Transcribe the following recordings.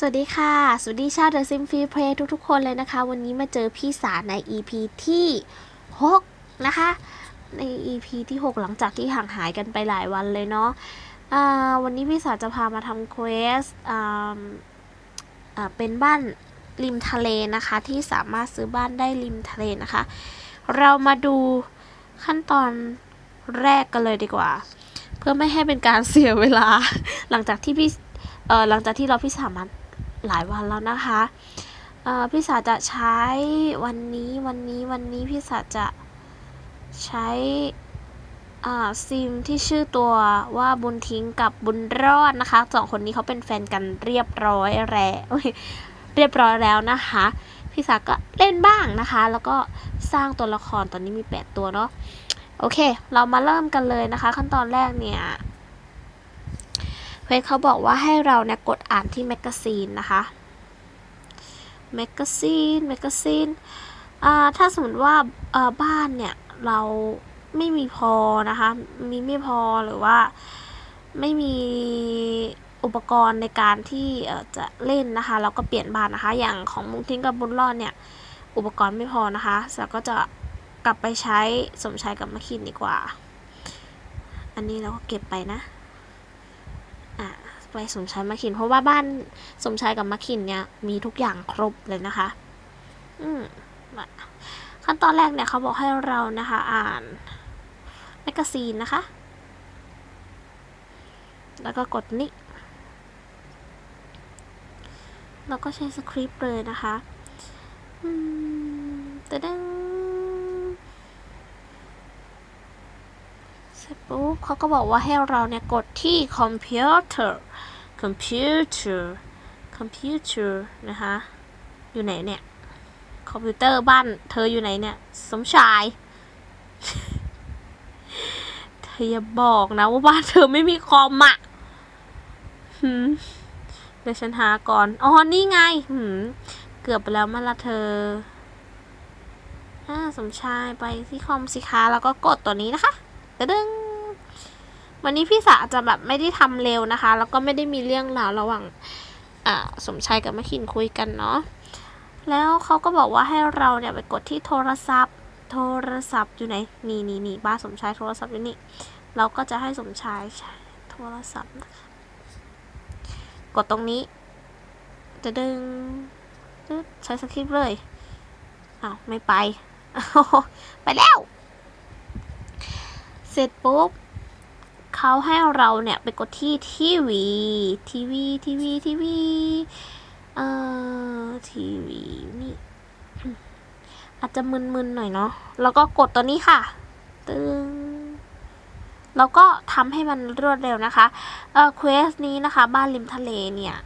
สวัสดีค่ะ สวัสดีชาวเดอะซิมฟรีเพลย์ทุกๆ คนเลยนะคะ วันนี้มาเจอพี่สาใน EP ที่ 6 นะคะ ใน EP ที่ 6 หลังจากที่ห่างหายกันไปหลายวันเลยเนาะวันนี้พี่สาจะพามาทำเควสเป็นบ้านริมทะเลนะคะ ที่สามารถซื้อบ้านได้ริมทะเลนะคะ เรามาดูขั้นตอนแรกกันเลยดีกว่า เพื่อไม่ให้เป็นการเสียเวลา หลังจากที่พี่เออหลังจากที่เราพี่สามา หลายวันแล้วนะคะเอ่อพี่สาจะใช้วันนี้วันนี้วันนี้พี่สาจะใช้ซิมที่ชื่อตัวว่าบุญทิ้งกับบุญรอดนะคะสองคนนี้เขาเป็นแฟนกันเรียบร้อยแล้วเอ้ยเรียบร้อยแล้วนะคะ พี่สาก็เล่นบ้างนะคะ แล้วก็สร้างตัวละครตอนนี้มี 8 ตัวเนาะโอเค เรามาเริ่มกันเลยนะคะ ขั้นตอนแรกเนี่ย เควสเขาบอกว่าให้เราเนี่ยกดอ่านที่แมกกาซีนนะคะแมกกาซีนแมกกาซีนถ้าสมมติว่าบ้านเนี่ยเราไม่มีพอนะคะ มีไม่พอหรือว่าไม่มีอุปกรณ์ในการที่จะเล่นนะคะ เราก็เปลี่ยนบ้านนะคะ อย่างของมุงทิ้งกับบุญรอดเนี่ย อุปกรณ์ไม่พอนะคะเราก็จะกลับไปใช้สมชายกับมะคินดีกว่า อันนี้เราก็เก็บไปนะ ไปสมชายมาขิน เพราะว่าบ้านสมชายกับมาขินเนี่ยมีทุกอย่างครบเลยนะคะ อืมมาขั้นตอนแรกเนี่ยเขาบอกให้เรานะคะ อ่านแมกกาซีนนะคะ แล้วก็กดนี่แล้วก็ใช้สคริปต์เลยนะคะอืมตะดึงเสร็จปุ๊บเขาก็บอกว่าให้เราเนี่ยกดที่คอมพิวเตอร์ คอมพิวเตอร์คอมพิวเตอร์นะคะ อยู่ไหนเนี่ย คอมพิวเตอร์บ้านเธออยู่ไหนเนี่ย สมชาย เธออย่าบอกนะว่าบ้านเธอไม่มีคอมอะเดี๋ยวฉันหาก่อน อ๋อ นี่ไง เกือบไปแล้วมาละเธออ่าสมชายไปที่คอมสิคะ แล้วก็กดตัวนี้นะคะตะดึง วันนี้พี่สาจะแบบไม่ได้ทำเร็วนะคะ แล้วก็ไม่ได้มีเรื่องราวระหว่างสมชายกับมะขินคุยกันเนาะแล้วเขาก็บอกว่าให้เราเนี่ยไปกดที่โทรศัพท์ โทรศัพท์อยู่ไหนนี่นี่นี่บ้านสมชายโทรศัพท์อยู่นี่เราก็จะให้สมชายชโทรศัพท์นะคะกดตรงนี้ จะดึงใช้สคริปต์เลยอ้าวไม่ไป ไปแล้ว เสร็จปุ๊บ เขาให้เราเนี่ยไปกดที่ทีวีทีวีทีวีทีวีเอ่อทีวีนี่อาจจะมึนๆหน่อยเนาะแล้วก็กดตัวนี้ค่ะตึงแล้วก็ทำให้มันรวดเร็วนะคะเอ่อเควสนี้นะคะ บ้านริมทะเลเนี่ย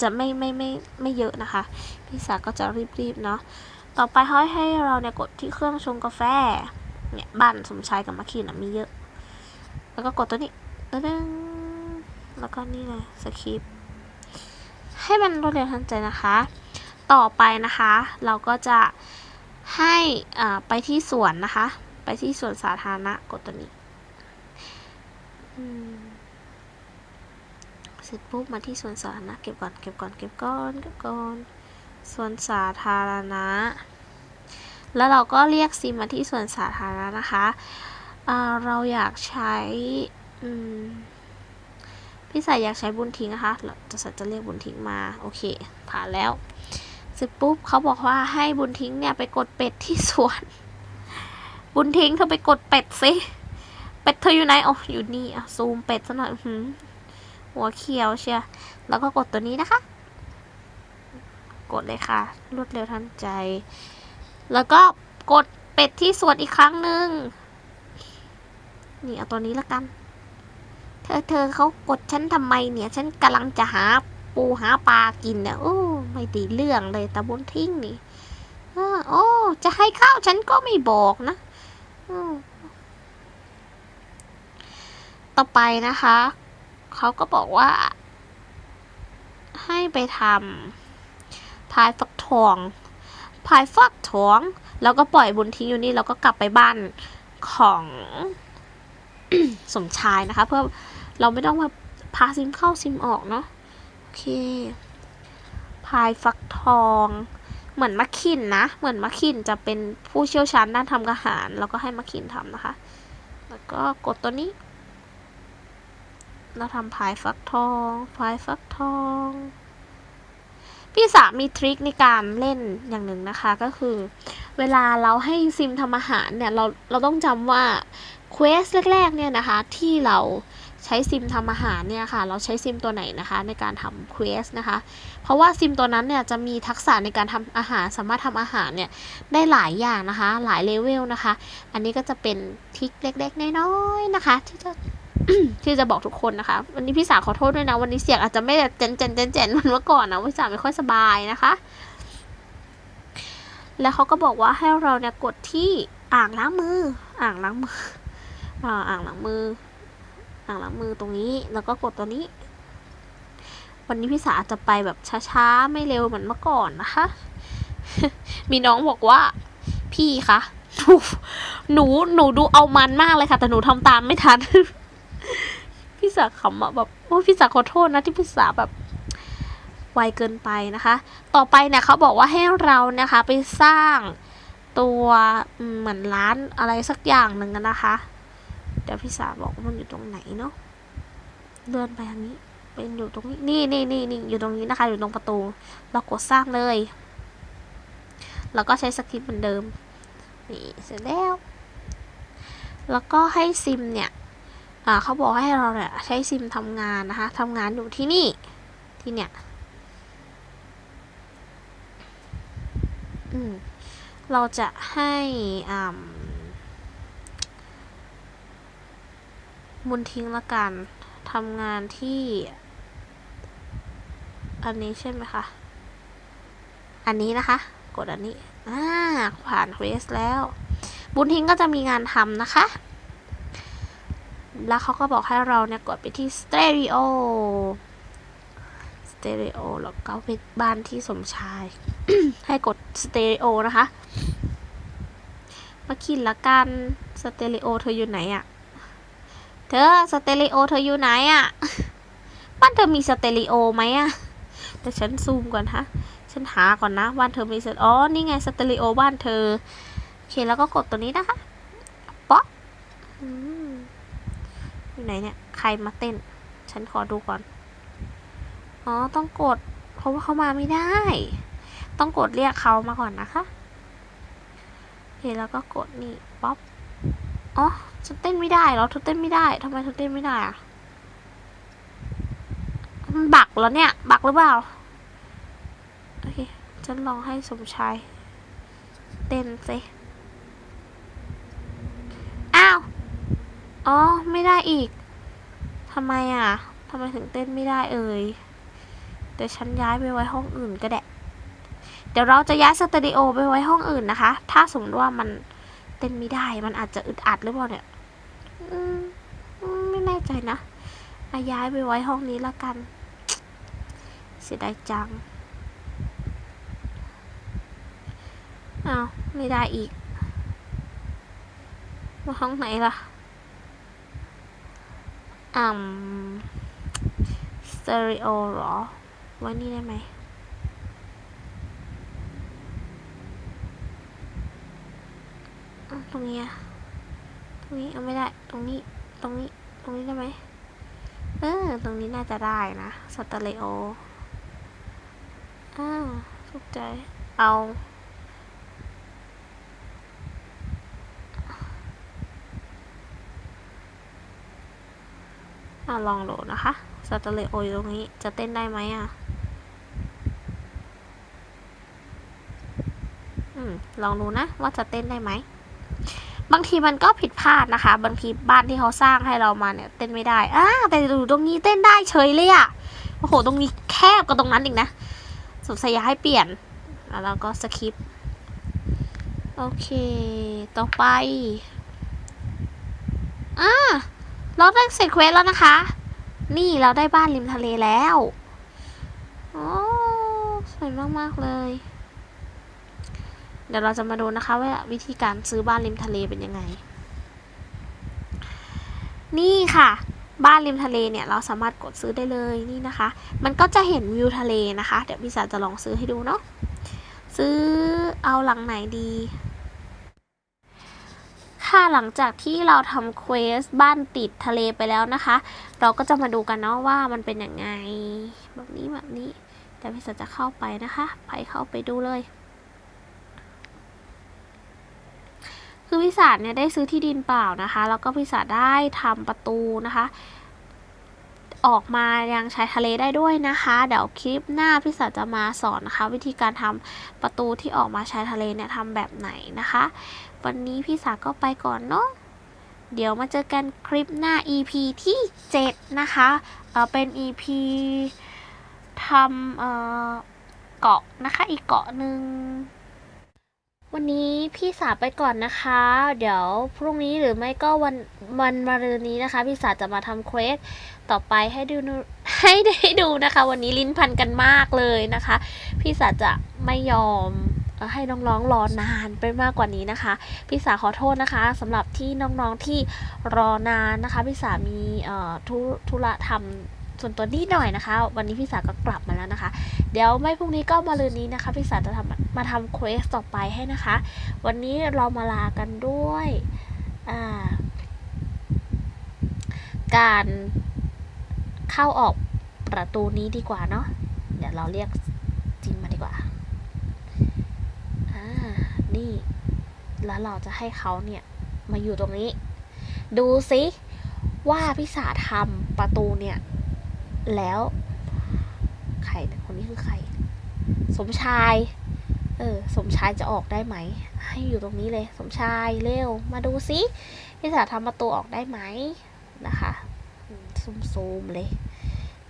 จะไม่ไม่ไม่ไม่เยอะนะคะ พี่สาก็จะรีบๆเนาะต่อไปเขาให้เราเนี่ยกดที่เครื่องชงกาแฟเนี่ยบ้านสมชายกับมาคินอะมีเยอะ แล้วก็กดตัวนี้ตึ้งแล้วก็นี่เลยสคริปต์ให้มันรวดเร็วทันใจนะคะ ต่อไปนะคะ เราก็จะให้ไปที่สวนนะคะ ไปที่สวนสาธารณะกดตัวนี้เสร็จปุ๊บมาที่สวนสาธารณะเก็บก่อนเก็บก่อนเก็บก่อนเก็บก่อนสวนสาธารณะ แล้วเราก็เรียกซิมมาที่ส่วนสาธารณะนะคะ เราอยากใช้พี่สายอยากใช้บุญทิ้งนะคะเราจะสัจะเรียกบุญทิ้งมา โอเค ผ่านแล้วเสร็จปุ๊บเขาบอกว่าให้บุญทิ้งเนี่ยไปกดเป็ดที่สวน บุญทิ้งเธอไปกดเป็ดสิเป็ดเธออยู่ไหนโอ๋ออยู่นี่อะซูมเป็ดซะหน่อยหัวเขียวเชียแล้วก็กดตัวนี้นะคะ กดเลยค่ะ รวดเร็วทันใจ แล้วก็กดเป็ดที่สวนอีกครั้งหนึ่ง นี่เอาตัวนี้ละกัน เธอเธอเขากดฉันทำไมเนี่ย ฉันกำลังจะหาปูหาปลากินเนี่ยโอ้ไม่ตีเรื่องเลยตะบนทิ้งนี่อโอ้จะให้ข้าวฉันก็ไม่บอกนะอต่อไปนะคะ เขาก็บอกว่า ให้ไปทำพายฟักทองพายฟักทอง แล้วก็ปล่อยบุญทิ้งอยู่นี่ แล้วก็กลับไปบ้านของ สมชายนะคะ เพื่อเราไม่ต้องมาพาซิมเข้าซิมออกเนาะโอเค พายฟักทอง เหมือนมะขินนะ เหมือนมะขินจะเป็นผู้เชี่ยวชาญด้านทำอาหาร แล้วก็ให้มะขินทำนะคะ แล้วก็กดตัวนี้ เราทำพายฟักทองพายฟักทองพี่สามีทริคในการเล่นอย่างหนึ่งนะคะก็คือ เวลาเราให้ซิมทำอาหารเนี่ยเราเราต้องจำว่า เควสแรกๆเนี่ยนะคะที่เราใช้ซิมทำอาหารเนี่ยค่ะ เราใช้ซิมตัวไหนนะคะในการทำเควสนะคะ เพราะว่าซิมตัวนั้นเนี่ยจะมีทักษะในการทำอาหารสามารถทำอาหารเนี่ยได้หลายอย่างนะคะ หลายเลเวลนะคะ อันนี้ก็จะเป็นทิคเล็กๆน้อยๆนะคะ ที่จะที่จะบอกทุกคนนะคะ วันนี้พี่สาวขอโทษด้วยนะวันนี้เสียงอาจจะไม่แบบเจนเจนเจนเจนเหมือนเมื่อก่อนนะพี่สาวไม่ค่อยสบายนะคะ แล้วเขาก็บอกว่าให้เราเนี่ยกดที่อ่างล้างมือ อ่างล้างมือ อ่าอ่างล้างมือ อ่างหล้างมือตรงนี้ แล้วก็กดตัวนี้ วันนี้พี่สาจะไปแบบช้าๆ ไม่เร็วเหมือนเมื่อก่อนนะคะ มีน้องบอกว่า พี่คะหนูหนูดูเอามันมากเลยค่ะ แต่หนูทำตามไม่ทัน พี่สาขำอะแบบโอ้พี่สาขอโทษนะที่พี่สาแบบไวเกินไปนะคะ ต่อไปเนี่ยเขาบอกว่าให้เรานะคะไปสร้างตัวเหมือนร้านอะไรสักอย่างหนึ่งนะคะ เดี๋ยวพี่สาบอกว่ามันอยู่ตรงไหนเนาะเลื่อนไปทางนี้ เป็นอยู่ตรงนี้นี่นี่นี่นี่อยู่ตรงนี้นะคะ อยู่ตรงประตู เรากดสร้างเลยแล้วก็ใช้สคริปต์เหมือนเดิมนี่เสร็จแล้ว แล้วก็ให้ซิมเนี่ยอ่าเขาบอกให้เราเนี่ยใช้ซิมทำงานนะคะทำงานอยู่ที่นี่ที่เนี่ยอืมเราจะให้อ่า มุนทิ้งละกันทำงานที่ อันนี้ใช่ไหมคะ อันนี้นะคะ กดอันนี้อ่าผ่านเควสแล้ว บุญทิ้งก็จะมีงานทำนะคะ แล้วเขาก็บอกให้เราเนี่ยกดไปที่สเตอริโอสเตอริโอแล้วก็ไปบ้านที่สมชาย ให้กดสเตอริโอนะคะ มาคิดละกันสเตอริโอเธออยู่ไหนอะ เธอสเตอริโอเธออยู่ไหนอะบ้านเธอมีสเตอริโอไหมอะแต่ฉันซูมก่อนฮะ ฉันหาก่อนนะบ้านเธอมีสอ๋อ นี่ไงสเตอริโอบ้านเธอ โอเค แล้วก็กดตัวนี้นะคะป๊อกอยู่ไหนเนี่ย ใครมาเต้น ฉันขอดูก่อน อ๋อ ต้องกด เพราะว่าเขามาไม่ได้ ต้องกดเรียกเขามาก่อนนะคะโอเคแล้วก็กดนี่ป๊อป อ๋อฉันเต้นไม่ได้เหรอเธอเต้นไม่ได้ทำไมเธอเต้นไม่ได้อะมันบักแล้วเนี่ย บักหรือเปล่า โอเค ฉันลองให้สมชาย เต้นสิอ้าว อ๋อ ไม่ได้อีกทำไมอะทำไมถึงเต้นไม่ได้เอ่ยเดี๋ยวฉันย้ายไปไว้ห้องอื่นก็ได้ เดี๋ยวเราจะย้ายสตูดิโอไปไว้ห้องอื่นนะคะ ถ้าสมมติว่ามัน เต้นไม่ได้ มันอาจจะอึดอัดหรือเปล่าเนี่ยไม่แน่ใจนะอะย้ายไปไว้ห้องนี้ละกัน เสียดายจังอ้าวไม่ได้อีก มาห้องไหนล่ะอืมสเตอริโอหรอไว้นี่ได้ไหม อะตรง นี้ตรงนี้เอาไม่ได้ ตรงนี้ ตรงนี้ ตรงนี้ได้ไหมเออ ตรงนี้น่าจะได้นะสเตอริโออ่าถูกใจ เอา อะลองโหลดนะคะสเตอริโออยู่ตรงนี้ จะเต้นได้ไหมอะ อืม ลองดูนะว่าจะเต้นได้ไหม บางทีมันก็ผิดพลาดนะคะ บางทีบ้านที่เขาสร้างให้เรามาเนี่ยเต้นไม่ได้อ่าแต่ดูตรงนี้เต้นได้เฉยเลยอะ่ะโอ้โห ตรงนี้แคบกว่าตรงนั้นอีกนะสงสัยอยากให้เปลี่ยน แล้วก็สคริปโอเค ต่อไป อ่า เราได้เสร็จเควสแล้วนะคะ นี่เราได้บ้านริมทะเลแล้ว โอ้ สวยมาก ๆ เลย เดี๋ยวเราจะมาดูนะคะว่าวิธีการซื้อบ้านริมทะเลเป็นยังไง นี่ค่ะ บ้านริมทะเลเนี่ยเราสามารถกดซื้อได้เลยนี่นะคะ มันก็จะเห็นวิวทะเลนะคะ เดี๋ยวพี่สาจะลองซื้อให้ดูเนาะซื้อเอาหลังไหนดี ค่ะหลังจากที่เราทำเควสบ้านติดทะเลไปแล้วนะคะ เราก็จะมาดูกันเนาะว่ามันเป็นยังไง แบบนี้แบบนี้แต่พี่สาจะเข้าไปนะคะ ไปเข้าไปดูเลย คือพิศาจเนี่ยได้ซื้อที่ดินเปล่านะคะ แล้วก็พิศาจได้ทำประตูนะคะ ออกมายังชายทะเลได้ด้วยนะคะ เดี๋ยวคลิปหน้าพิศาจจะมาสอนนะคะ วิธีการทำประตูที่ออกมาชายทะเลเนี่ยทำแบบไหนนะคะ วันนี้พี่สาก็ไปก่อนเนาะเดี๋ยวมาเจอกันคลิปหน้า EP ที่ 7 นะคะเเป็น EP ทำเเกาะนะคะ อีกเกาะหนึ่ง วันนี้พี่สาไปก่อนนะคะ เดี๋ยวพรุ่งนี้หรือไม่ก็วันวันมะรืนนี้นะคะ พี่สาจะมาทำเควสต่อไปให้ดูให้ได้ดูนะคะ วันนี้ลิ้นพันกันมากเลยนะคะ พี่สาจะไม่ยอมให้น้องๆรอนานไปมากกว่านี้นะคะ พี่สาขอโทษนะคะสำหรับที่น้องๆที่รอนานนะคะ พี่สามีธุระทำ ส่วนตัวนิดหน่อยนะคะ วันนี้พี่สาก็กลับมาแล้วนะคะ เดี๋ยวไม่พรุ่งนี้ก็มาลืนนี้นะคะพี่สาจะทำมาทำเควสต่อไปให้นะคะ วันนี้เรามาลากันด้วยการเข้าออกประตูนี้ดีกว่าเนาะเดี๋ยวเราเรียกจิมมาดีกว่าอ่านี่ แล้วเราจะให้เขาเนี่ยมาอยู่ตรงนี้ ดูสิว่าพี่สาทำประตูเนี่ย แล้วใครเนี่คนนี้คือใคร สมชาย เออ สมชายจะออกได้ไหม ให้อยู่ตรงนี้เลย สมชายเร็ว มาดูสิพี่สาทำประตูออกได้ไหมนะคะอืมซูมๆเลย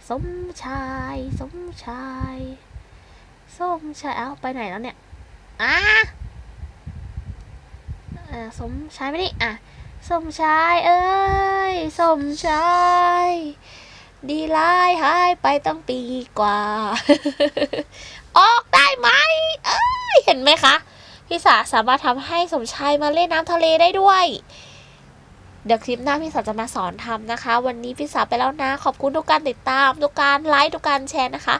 สมชาย สมชายสมชายเอาไปไหนแล้วเนี่ยอะสมชายไม่ได้อะสมชาย เอ้ย สมชาย ดีไลายหายไปตั้งปีกว่า ออกได้ไหม เอ้ย เห็นไหมคะ พี่สาสามารถทำให้สมชายมาเล่นน้ำทะเลได้ด้วย เดี๋ยวคลิปหน้าพี่สาจะมาสอนทำนะคะ วันนี้พี่สาไปแล้วนะ ขอบคุณทุกการติดตาม ทุกการไลค์ ทุกการแชร์นะคะ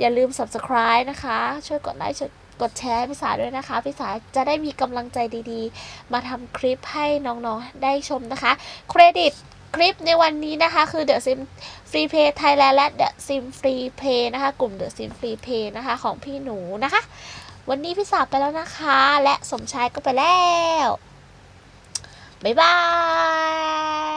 อย่าลืม subscribe นะคะ ช่วยกดไลค์ช่วยกดแชร์พี่สาด้วยนะคะ พี่สาจะได้มีกำลังใจดีๆ มาทำคลิปให้น้องๆได้ชมนะคะ เครดิต คลิปในวันนี้นะคะ คือ The Sim Free Play Thailand และ The Sim Free Play นะคะ กลุ่ม The Sim Free Play นะคะ ของพี่หนูนะคะ วันนี้พี่สาวไปแล้วนะคะ และสมชายก็ไปแล้ว บ๊ายบาย